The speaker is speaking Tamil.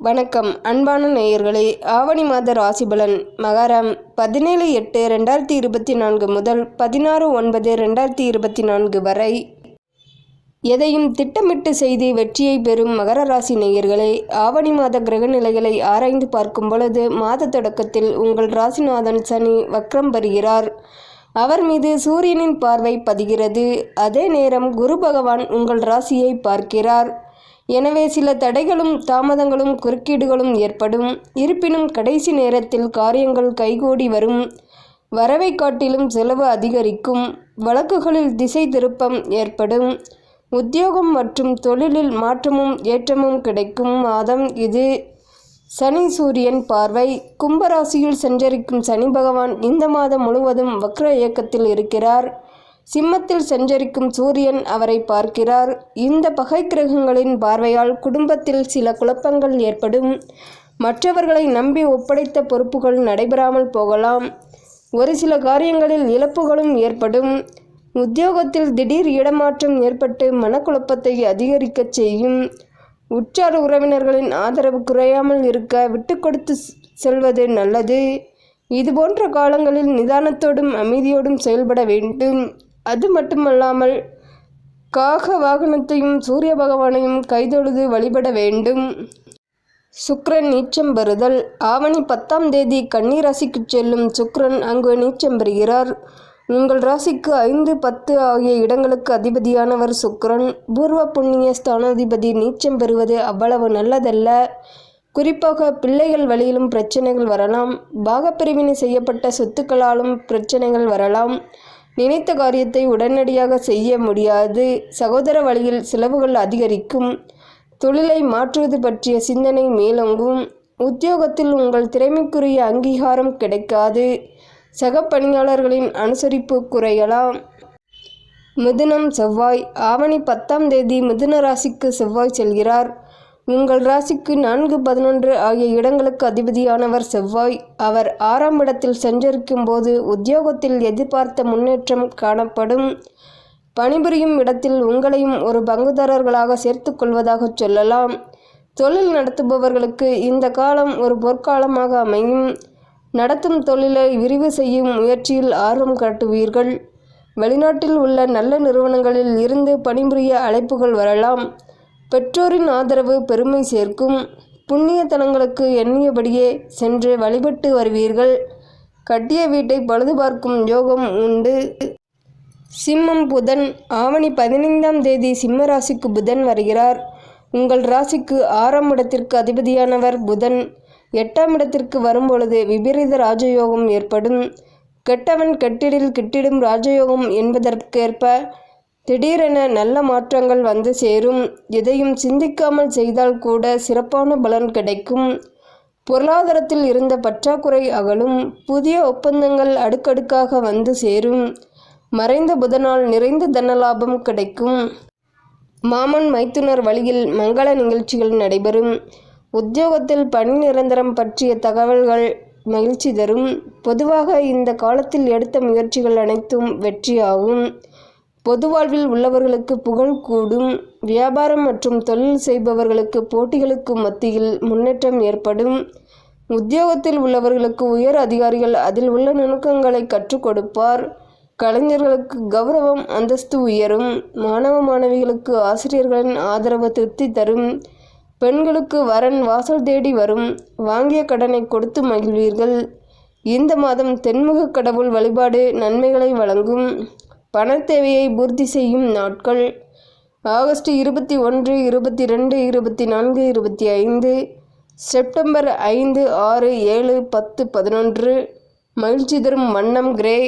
வணக்கம். அன்பான நேயர்களே ஆவணி மாத ராசிபலன் மகரம் பதினேழு எட்டு ரெண்டாயிரத்தி இருபத்தி நான்கு முதல் பதினாறு ஒன்பது ரெண்டாயிரத்தி இருபத்தி நான்கு வரை. எதையும் திட்டமிட்டு செய்து வெற்றியை பெறும் மகர ராசி நேயர்களே ஆவணி மாத கிரக நிலைகளை ஆராய்ந்து பார்க்கும் பொழுது மாத தொடக்கத்தில் உங்கள் ராசிநாதன் சனி வக்ரம் பெறுகிறார். அவர் மீது சூரியனின் பார்வை பதிகிறது. அதே நேரம் குரு பகவான் உங்கள் ராசியை பார்க்கிறார். எனவே சில தடைகளும் தாமதங்களும் குறுக்கீடுகளும் ஏற்படும். இருப்பினும் கடைசி நேரத்தில் காரியங்கள் கைகூடி வரும். வரவை காட்டிலும் செலவு அதிகரிக்கும். வழக்குகளில் திசை திருப்பம் ஏற்படும். உத்தியோகம் மற்றும் தொழிலில் மாற்றமும் ஏற்றமும் கிடைக்கும் மாதம் இது. சனி சூரியன் பார்வை. கும்பராசியில் சஞ்சரிக்கும் சனி பகவான் இந்த மாதம் முழுவதும் வக்ர இயக்கத்தில் இருக்கிறார். சிம்மத்தில் சஞ்சரிக்கும் சூரியன் அவரை பார்க்கிறார். இந்த பகை கிரகங்களின் பார்வையால் குடும்பத்தில் சில குழப்பங்கள் ஏற்படும். மற்றவர்களை நம்பி ஒப்படைத்த பொறுப்புகள் நடைபெறாமல் போகலாம். ஒரு சில காரியங்களில் இழப்புகளும் ஏற்படும். உத்தியோகத்தில் திடீர் இடமாற்றம் ஏற்பட்டு மனக்குழப்பத்தை அதிகரிக்கச் செய்யும். உற்றார் உறவினர்களின் ஆதரவு குறையாமல் இருக்க விட்டு கொடுத்து செல்வது நல்லது. இதுபோன்ற காலங்களில் நிதானத்தோடும் அமைதியோடும் செயல்பட வேண்டும். அது மட்டுமல்லாமல் காக வாகனத்தையும் சூரிய பகவானையும் கைதொழுது வழிபட வேண்டும். சுக்ரன் நீச்சம் பெறுதல். ஆவணி பத்தாம் தேதி கன்னி ராசிக்கு செல்லும் சுக்ரன் அங்கு நீச்சம் பெறுகிறார். உங்கள் ராசிக்கு ஐந்து பத்து ஆகிய இடங்களுக்கு அதிபதியானவர் சுக்ரன். பூர்வ புண்ணிய ஸ்தானாதிபதி நீச்சம் பெறுவது அவ்வளவு நல்லதல்ல. குறிப்பாக பிள்ளைகள் வழியிலும் பிரச்சனைகள் வரலாம். பாகப்பிரிவினை செய்யப்பட்ட சொத்துக்களாலும் பிரச்சனைகள் வரலாம். நினைத்த காரியத்தை உடனடியாக செய்ய முடியாது. சகோதர வழியில் செலவுகள் அதிகரிக்கும். தொழிலை மாற்றுவது பற்றிய சிந்தனை மேலோங்கும். உத்தியோகத்தில் உங்கள் திறமைக்குரிய அங்கீகாரம் கிடைக்காது. சக பணியாளர்களின் அனுசரிப்பு குறையலாம். மிதுனம் செவ்வாய். ஆவணி பத்தாம் தேதி மிதுன ராசிக்கு செவ்வாய் செல்கிறார். உங்கள் ராசிக்கு நான்கு பதினொன்று ஆகிய இடங்களுக்கு அதிபதியானவர் செவ்வாய். அவர் ஆறாம் இடத்தில் சஞ்சரிக்கும் போது உத்தியோகத்தில் எதிர்பார்த்த முன்னேற்றம் காணப்படும். பணிபுரியும் இடத்தில் உங்களையும் ஒரு பங்குதாரர்களாக சேர்த்து கொள்வதாக சொல்லலாம். தொழில் நடத்துபவர்களுக்கு இந்த காலம் ஒரு பொற்காலமாக அமையும். நடத்தும் தொழிலை விரிவு செய்யும் முயற்சியில் ஆர்வம் காட்டுவீர்கள். வெளிநாட்டில் உள்ள நல்ல நிறுவனங்களில் இருந்து பணிபுரிய அழைப்புகள் வரலாம். பெற்றோரின் ஆதரவு பெருமை சேர்க்கும். புண்ணிய தலங்களுக்கு எண்ணியபடியே சென்று வழிபட்டு வருவீர்கள். கட்டிய வீட்டை பழுது பார்க்கும் யோகம் உண்டு. சிம்மம் புதன் ஆவணி பதினைந்தாம் தேதி சிம்ம ராசிக்கு புதன் வருகிறார். உங்கள் ராசிக்கு ஆறாம் இடத்திற்கு அதிபதியானவர் புதன். எட்டாம் இடத்திற்கு வரும்பொழுது விபரீத ராஜயோகம் ஏற்படும். கெட்டவன் கெட்டிடில் கிட்டிடும் ராஜயோகம் என்பதற்கேற்ப திடீரென நல்ல மாற்றங்கள் வந்து சேரும். எதையும் சிந்திக்காமல் செய்தால் கூட சிறப்பான பலன் கிடைக்கும். பொருளாதாரத்தில் இருந்த பற்றாக்குறை அகலும். புதிய ஒப்பந்தங்கள் அடுக்கடுக்காக வந்து சேரும். மறைந்த புதனால் நிறைந்த தனலாபம் கிடைக்கும். மாமன் மைத்துனர் வழியில் மங்கள நிகழ்ச்சிகள் நடைபெறும். உத்தியோகத்தில் பணி நிரந்தரம் பற்றிய தகவல்கள் மகிழ்ச்சி தரும். பொதுவாக இந்த காலத்தில் எடுத்த முயற்சிகள் அனைத்தும் வெற்றியாகும். பொது வாழ்வில் உள்ளவர்களுக்கு புகழ் கூடும். வியாபாரம் மற்றும் தொழில் செய்பவர்களுக்கு போட்டிகளுக்கு மத்தியில் முன்னேற்றம் ஏற்படும். உத்தியோகத்தில் உள்ளவர்களுக்கு உயர் அதிகாரிகள் அதில் உள்ள நுணுக்கங்களை கற்றுக் கொடுப்பார். கலைஞர்களுக்கு கௌரவம் அந்தஸ்து உயரும். மாணவ மாணவிகளுக்கு ஆசிரியர்களின் ஆதரவு திருப்தி தரும். பெண்களுக்கு வரன் வாசல் தேடி வரும். வாங்கிய கடனை கொடுத்து மகிழ்வீர்கள். இந்த மாதம் தென்முக கடவுள் வழிபாடு நன்மைகளை வழங்கும். பண தேவையை பூர்த்தி செய்யும் நாட்கள். ஆகஸ்ட் இருபத்தி ஒன்று இருபத்தி ரெண்டு இருபத்தி நான்கு இருபத்தி ஐந்து செப்டம்பர் ஐந்து ஆறு ஏழு பத்து பதினொன்று மகிழ்ச்சி தரும் வண்ணம் கிரே.